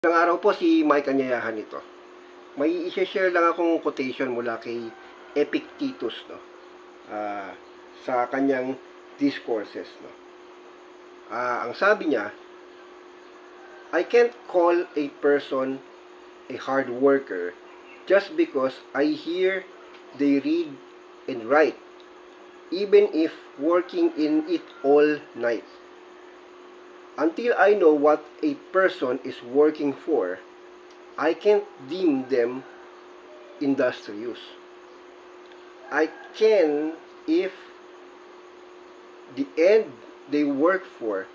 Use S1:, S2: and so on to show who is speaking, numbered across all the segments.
S1: Ilang araw po si Mike Anyayahan ito. May i-share lang akong quotation mula kay Epictetus no. Ah, sa kanyang discourses no. Ah, ang sabi niya, I can't call a person a hard worker just because I hear they read and write even if working in it all night. Until I know what a person is working for, I can't deem them industrious. I can if the end they work for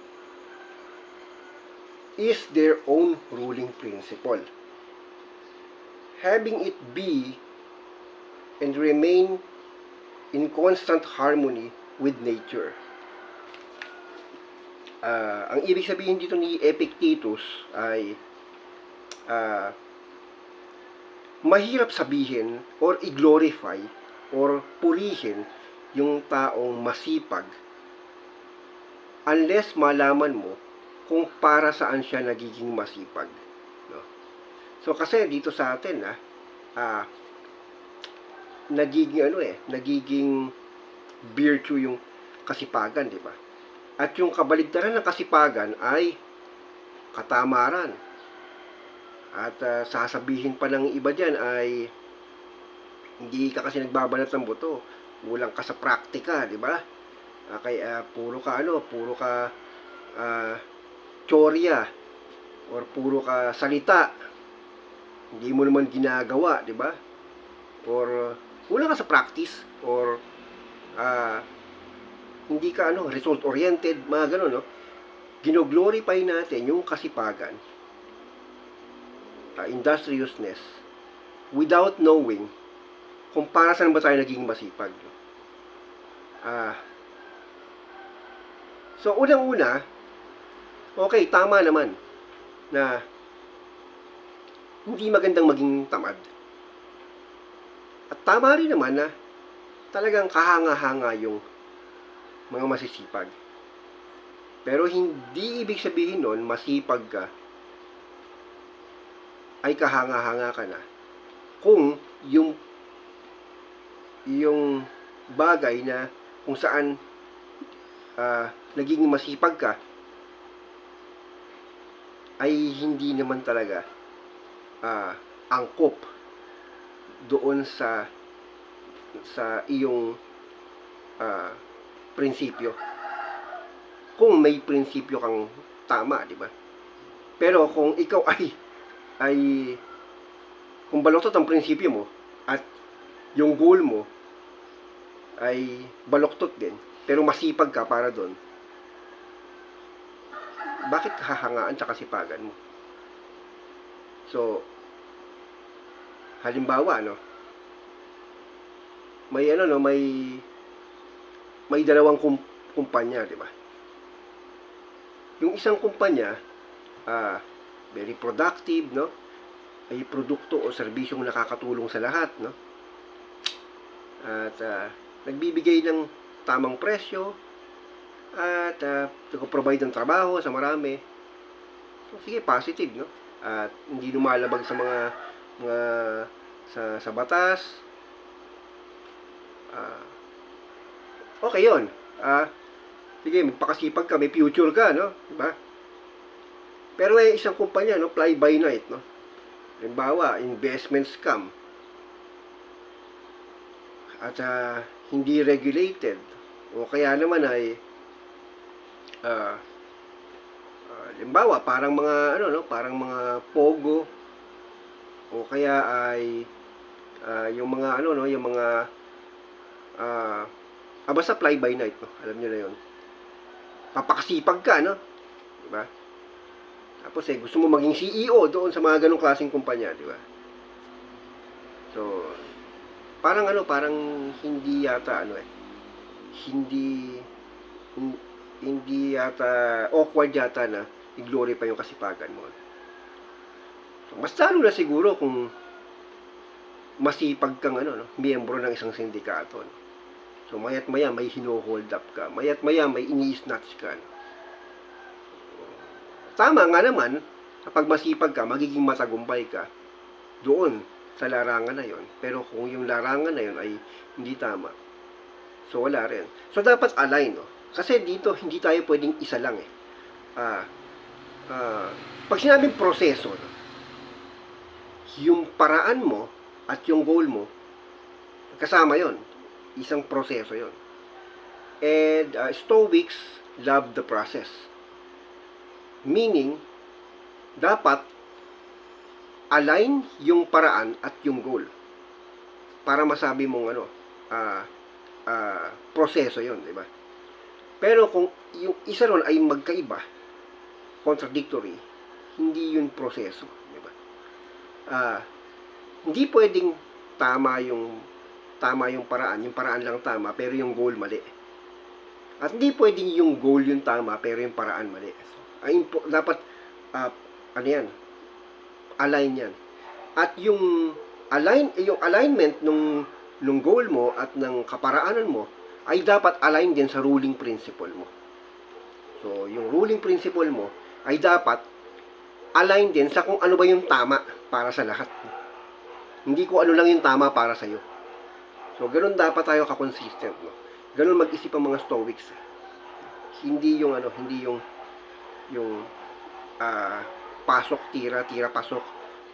S1: is their own ruling principle. Having it be and remain in constant harmony with nature. Ah, ang ibig sabihin dito ni Epictetus ay ah, mahirap sabihin or i-glorify or purihin yung taong masipag unless malaman mo kung para saan siya nagiging masipag. No? So kasi dito sa atin ah, ah nagiging ano eh, nagiging virtue yung kasipagan, di ba? At yung kabaligtaran ng kasipagan ay katamaran. At ah, sasabihin pa ng iba dyan ay hindi ka kasi nagbabanat ng buto. Kulang ka sa praktika, di ba? Ah, kaya puro ka ano, puro ka ah, tsorya or puro ka salita. Hindi mo naman ginagawa, di ba? Or kulang ka sa practice or ah, hindi ka ano, result oriented, mga ganun, no? Gino-glorify natin yung kasipagan, ah, industriousness, without knowing kung para saan ba tayo naging masipag. Ah, so, unang-una, okay, tama naman na hindi magandang maging tamad. At tama rin naman na talagang kahanga-hanga yung mga masisipag. Pero hindi ibig sabihin nun, masipag ka, ay kahanga-hanga ka na. Kung yung yung bagay na kung saan ah, naging masipag ka ay hindi naman talaga ah, angkop doon sa sa iyong ah, prinsipyo. Kung may prinsipyo kang tama, di ba? Pero kung ikaw ay ay kung baloktot ang prinsipyo mo at yung goal mo ay baloktot din, pero masipag ka para doon, bakit kahangaan sa kasipagan mo? So, halimbawa, no, may ano, no, may may dalawang kum- kumpanya, di ba? Yung isang kumpanya, ah, very productive, no? May produkto o serbisyong nakakatulong sa lahat, no? At ah, nagbibigay ng tamang presyo at uh, provide ng trabaho sa marami. So, sige, positive, no? At hindi lumalabag sa mga mga sa sa batas. Ah, okay yon. Ah, sige, magpakasipag ka, may future ka, no? Diba? Pero may isang kumpanya, no, fly by night, no? Halimbawa, investment scam. At ah, hindi regulated. O kaya naman ay ah, ah, halimbawa, parang mga ano, no, parang mga pogo o kaya ay ah, yung mga ano, no, yung mga ah, ah, basta fly by night, no? Alam niyo na 'yon. Papakasipag ka, no? Di ba? Tapos eh, gusto mo maging CEO doon sa mga ganong klaseng kumpanya, di ba? So, parang ano, parang hindi yata ano eh, hindi, hin- hindi yata, awkward yata na i-glorify yung kasipagan mo. So, mas lalo na siguro kung masipag kang ano, no, miyembro ng isang sindikato. No? So, mayat maya may hino-hold up ka. Mayat maya may ini-snatch ka. Tama nga naman Kapag masipag ka, magiging matagumpay ka doon sa larangan na yon. Pero kung yung larangan na yon ay hindi tama, so wala rin. So dapat align, no? Kasi dito, hindi tayo pwedeng isa lang eh. Ah, ah, pag sinabing proseso, no? yung paraan mo at yung goal mo, kasama yon Isang proseso yon And uh, Stoics love the process. Meaning, dapat align yung paraan at yung goal para masabi mong ano ah ah, proseso yon di ba? Pero kung yung isa ron ay magkaiba contradictory hindi yun proseso di ba? Ah hindi pwedeng tama yung tama yung paraan yung paraan lang tama pero yung goal mali at hindi pwedeng yung goal yung tama pero yung paraan mali ay dapat ah, ano yan align yan. At yung align yung alignment nung nung goal mo at ng kaparaanan mo ay dapat align din sa ruling principle mo. So, yung ruling principle mo ay dapat align din sa kung ano ba yung tama para sa lahat. Hindi ko ano lang yung tama para sa iyo. So, ganun dapat tayo ka-consistent, no? Ganun mag-isip ang mga Stoics. eh. Hindi yung ano, hindi yung yung ah pasok, tira, tira, pasok.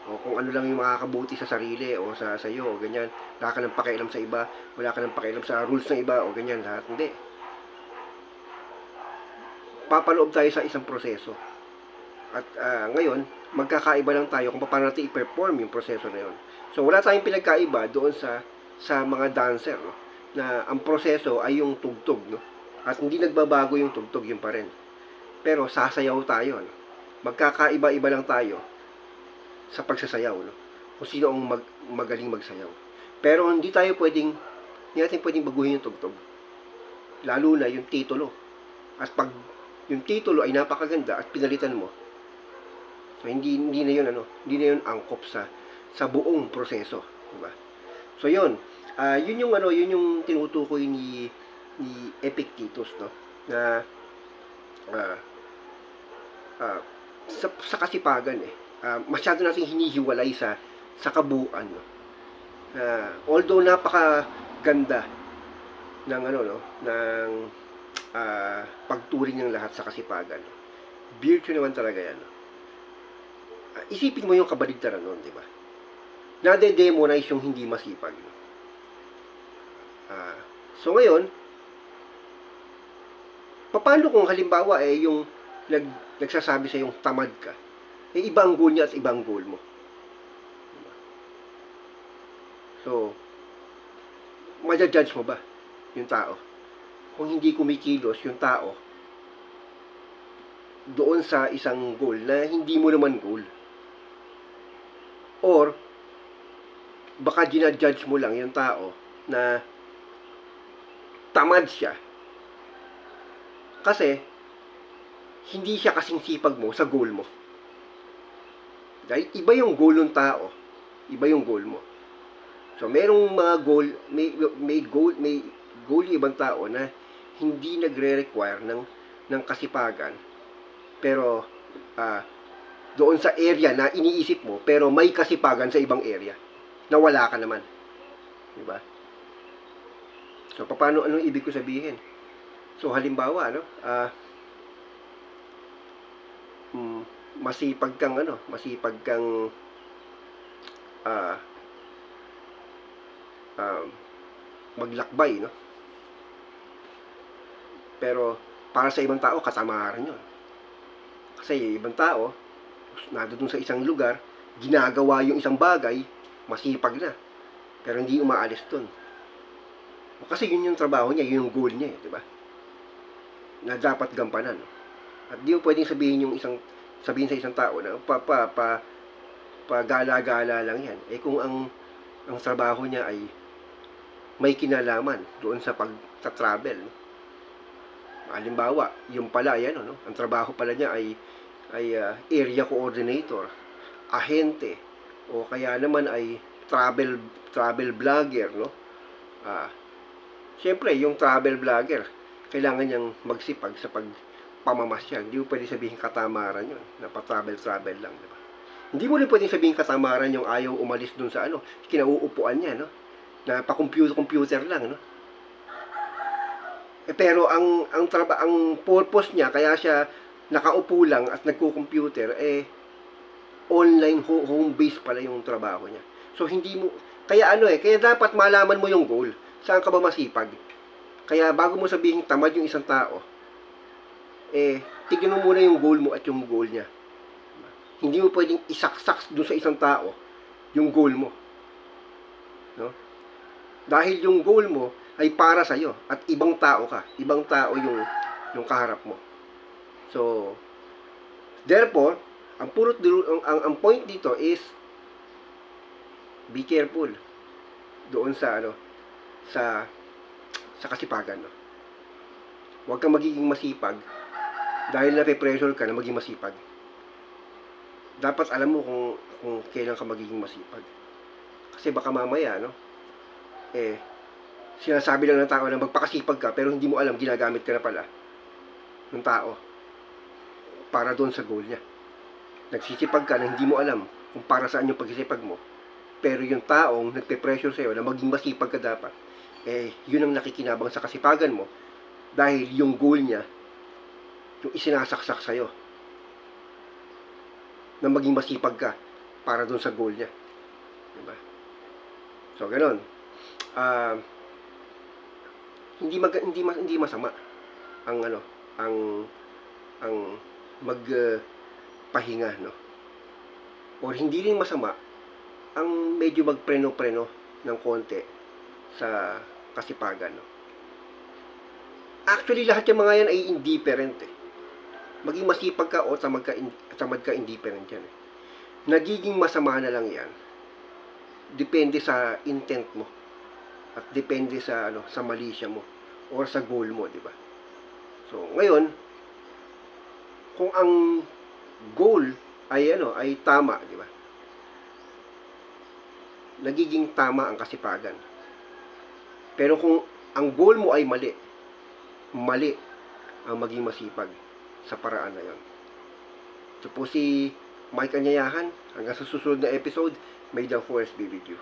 S1: O kung ano lang yung makakabuti sa sarili o sa sa iyo, o ganyan. Wala ka nang pakialam sa iba, wala ka nang pakialam sa rules ng iba o ganyan lahat. Hindi. Papaloob tayo sa isang proseso. At ah, ngayon, magkakaiba lang tayo kung paano natin i-perform yung proseso na yun. So wala tayong pinagkaiba doon sa sa mga dancer, no? na ang proseso ay yung tugtog, no? At hindi nagbabago yung tugtog, yun pa rin. Pero sasayaw tayo, no? magkakaiba-iba lang tayo sa pagsasayaw, no? Kung sino ang mag, magaling magsayaw. Pero hindi tayo pwedeng, hindi natin pwedeng baguhin yung tugtog. Lalo na yung titulo. At pag yung titulo ay napakaganda at pinalitan mo, so hindi, hindi na yun, ano, hindi na yun angkop sa, sa buong proseso. Diba? So yun, ah yun yung ano, yun yung tinutukoy ni ni Epictetus, no? Na ah ah, sa, sa kasipagan eh. ah, masyado nating hinihiwalay sa sa kabuuan no. Na although napaka ganda ng ano no, ng ah, pagturing ng lahat sa kasipagan. Virtue naman talaga yan. no. Ah, isipin mo yung kabaligtaran noon, di ba? Nade-demonize yung hindi masipag. no? So ngayon, paano kung halimbawa eh yung nag, nagsasabi sa yung tamad ka, eh ibang goal niya at ibang goal mo. So, madjudge mo ba yung tao? Kung hindi kumikilos yung tao doon sa isang goal na hindi mo naman goal. Or, baka ginadjudge mo lang yung tao na tamad siya. Kasi, hindi siya kasing sipag mo sa goal mo. Dahil iba yung goal ng tao, iba yung goal mo. So merong mga goal, may may goal, may goal yung ibang tao na hindi nagre-require ng ng kasipagan. Pero ah doon sa area na iniisip mo, pero may kasipagan sa ibang area na wala ka naman. 'Di ba? So paano anong ibig ko sabihin? So halimbawa, ano, ah mm, masipag kang ano, masipag kang ah ah, maglakbay, no? Pero para sa ibang tao, katamaran yun. Kasi ibang tao, nandun sa isang lugar, ginagawa yung isang bagay, masipag na. Pero hindi umaalis dun. Kasi yun yung trabaho niya, yun yung goal niya, eh, di ba? Na dapat gampanan. At di mo pwedeng sabihin yung isang sabihin sa isang tao na pa pa pa pagala-gala lang yan. Eh kung ang ang trabaho niya ay may kinalaman doon sa pag-travel. Halimbawa, yung pala yan ano, ang trabaho pala niya ay ay ah, area coordinator, ahente o kaya naman ay travel travel vlogger, no? Ah, Siyempre, yung travel vlogger, kailangan niyang magsipag sa pag pamamasyal. Hindi mo pwede sabihin katamaran yun, na pa-travel-travel lang, di ba? Hindi mo rin pwedeng sabihin katamaran yung ayaw umalis dun sa ano, kinauupuan niya, no? Na pa-computer-computer lang, no? Eh, pero ang ang traba ang purpose niya kaya siya nakaupo lang at nagko-computer eh online ho- home base pala yung trabaho niya. So hindi mo kaya ano eh, kaya dapat malaman mo yung goal. Saan ka ba masipag? Kaya bago mo sabihin tamad yung isang tao, eh tignan mo muna yung goal mo at yung goal niya. Hindi mo pwedeng isaksak dun sa isang tao yung goal mo. No? Dahil yung goal mo ay para sa iyo at ibang tao ka. Ibang tao yung yung kaharap mo. So therefore, ang purot ang, ang, ang point dito is be careful doon sa ano sa sa kasipagan no. Huwag kang magiging masipag dahil na-pressure ka na maging masipag. Dapat alam mo kung kung kailan ka magiging masipag. Kasi baka mamaya no eh sinasabi lang ng tao na magpakasipag ka pero hindi mo alam ginagamit ka na pala ng tao para doon sa goal niya. Nagsisipag ka na hindi mo alam kung para saan yung pagsisipag mo. Pero yung taong nagpe-pressure sa'yo na maging masipag ka dapat, eh, yun ang nakikinabang sa kasipagan mo dahil yung goal niya, yung isinasaksak sa'yo na maging masipag ka para doon sa goal niya. Diba? So, ganun. Ah, hindi mag hindi mas hindi masama ang ano ang ang mag uh, pahinga no or hindi rin masama ang medyo magpreno-preno ng konti sa kasipagan no actually lahat yung mga yan ay indifferent eh maging masipag ka o tamad ka, tamad ka indifferent yan eh. nagiging masama na lang yan depende sa intent mo at depende sa ano sa malisya mo or sa goal mo, di ba? So, ngayon, kung ang goal ay ano, ay tama, di ba? Nagiging tama ang kasipagan. Pero kung ang goal mo ay mali, mali ang maging masipag sa paraan na yon. Ito po si Mike Anyayahan. Hanggang sa susunod na episode, may the force be with you.